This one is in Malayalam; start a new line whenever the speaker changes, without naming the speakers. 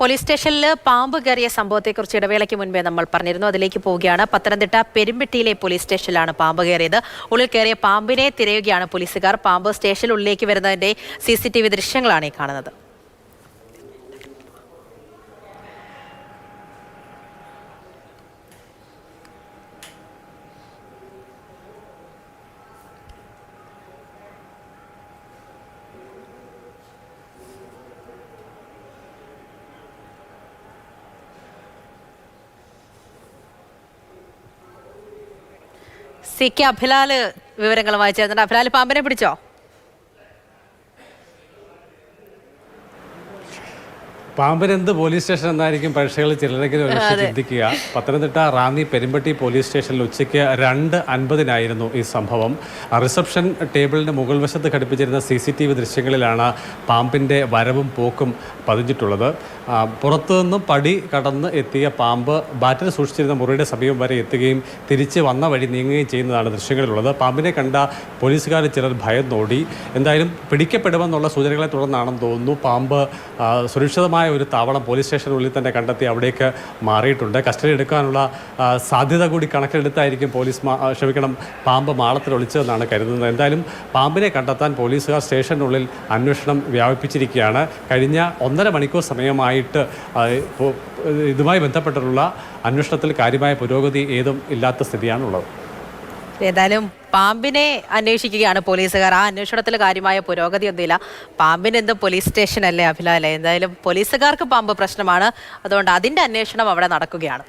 പോലീസ് സ്റ്റേഷനിൽ പാമ്പ് കയറിയ സംഭവത്തെക്കുറിച്ച് ഇടവേളയ്ക്ക് മുൻപേ നമ്മൾ പറഞ്ഞിരുന്നു. അതിലേക്ക് പോവുകയാണ്. പത്തനംതിട്ട പെരുമ്പെട്ടിയിലെ പോലീസ് സ്റ്റേഷനിലാണ് പാമ്പ് കയറിയത്. ഉള്ളിൽ കയറിയ പാമ്പിനെ തിരയുകയാണ് പോലീസുകാർ. പാമ്പ് സ്റ്റേഷനുള്ളിലേക്ക് വരുന്നതിന്റെ സി സി ടി വി ദൃശ്യങ്ങളാണ് ഈ കാണുന്നത്. സി കെ അഭിലാൽ വായിച്ചു ചേർന്നിട്ട് അഭിലാൽ പാമ്പിനെ പിടിച്ചോ?
പാമ്പനെന്ത് പോലീസ് സ്റ്റേഷൻ എന്നായിരിക്കും പരീക്ഷകളിൽ ചിലരെങ്കിലും ഒരു പക്ഷേ ചിന്തിക്കുക. പത്തനംതിട്ട റാന്നി പെരുമ്പട്ടി പോലീസ് സ്റ്റേഷനിൽ ഉച്ചയ്ക്ക് രണ്ട് അൻപതിനായിരുന്നു ഈ സംഭവം. റിസപ്ഷൻ ടേബിളിന്റെ മുകൾ വശത്ത് ഘടിപ്പിച്ചിരുന്ന സി സി ടി വി ദൃശ്യങ്ങളിലാണ് പാമ്പിന്റെ വരവും പോക്കും പതിഞ്ഞിട്ടുള്ളത്. പുറത്തു നിന്നും പടി കടന്ന് എത്തിയ പാമ്പ് ബാറ്റിൽ സൂക്ഷിച്ചിരുന്ന മുറിയുടെ സമീപം വരെ എത്തുകയും തിരിച്ച് വന്ന വഴി നീങ്ങുകയും ചെയ്യുന്നതാണ് ദൃശ്യങ്ങളിലുള്ളത്. പാമ്പിനെ കണ്ട പോലീസുകാർ ചിലർ ഭയന്നോടി. എന്തായാലും പിടിക്കപ്പെടുമെന്നുള്ള സൂചനകളെ തുടർന്നാണെന്ന് തോന്നുന്നു. പാമ്പ് ആ, സുരക്ഷിതമായ ഒരു താവളം പോലീസ് സ്റ്റേഷനുള്ളിൽ തന്നെ കണ്ടെത്തി അവിടേക്ക് മാറിയിട്ടുണ്ട്. കസ്റ്റഡി എടുക്കാനുള്ള സാധ്യത കൂടി കണക്കിലെടുത്തായിരിക്കും പോലീസ് ക്ഷമിക്കണം പാമ്പ് മാളത്തിൽ ഒളിച്ചതെന്നാണ് കരുതുന്നത്. എന്തായാലും പാമ്പിനെ കണ്ടെത്താൻ പോലീസുകാർ സ്റ്റേഷനുള്ളിൽ അന്വേഷണം വ്യാപിപ്പിച്ചിരിക്കുകയാണ്. കഴിഞ്ഞ ഒന്നര മണിക്കൂർ സമയമായിട്ട് ഇതുമായി ബന്ധപ്പെട്ടിട്ടുള്ള അന്വേഷണത്തിൽ കാര്യമായ പുരോഗതി ഏതും ഇല്ലാത്ത സ്ഥിതിയാണുള്ളത്.
ഏതായാലും പാമ്പിനെ അന്വേഷിക്കുകയാണ് പോലീസുകാർ. ആ അന്വേഷണത്തിൽ കാര്യമായ പുരോഗതി ഒന്നുമില്ല. പാമ്പിന് എന്ത് പോലീസ് സ്റ്റേഷൻ അല്ലേ അഭിലാലെ? എന്തായാലും പോലീസുകാർക്ക് പാമ്പ് പ്രശ്നമാണ്. അതുകൊണ്ട് അതിന്റെ അന്വേഷണം അവിടെ നടക്കുകയാണ്.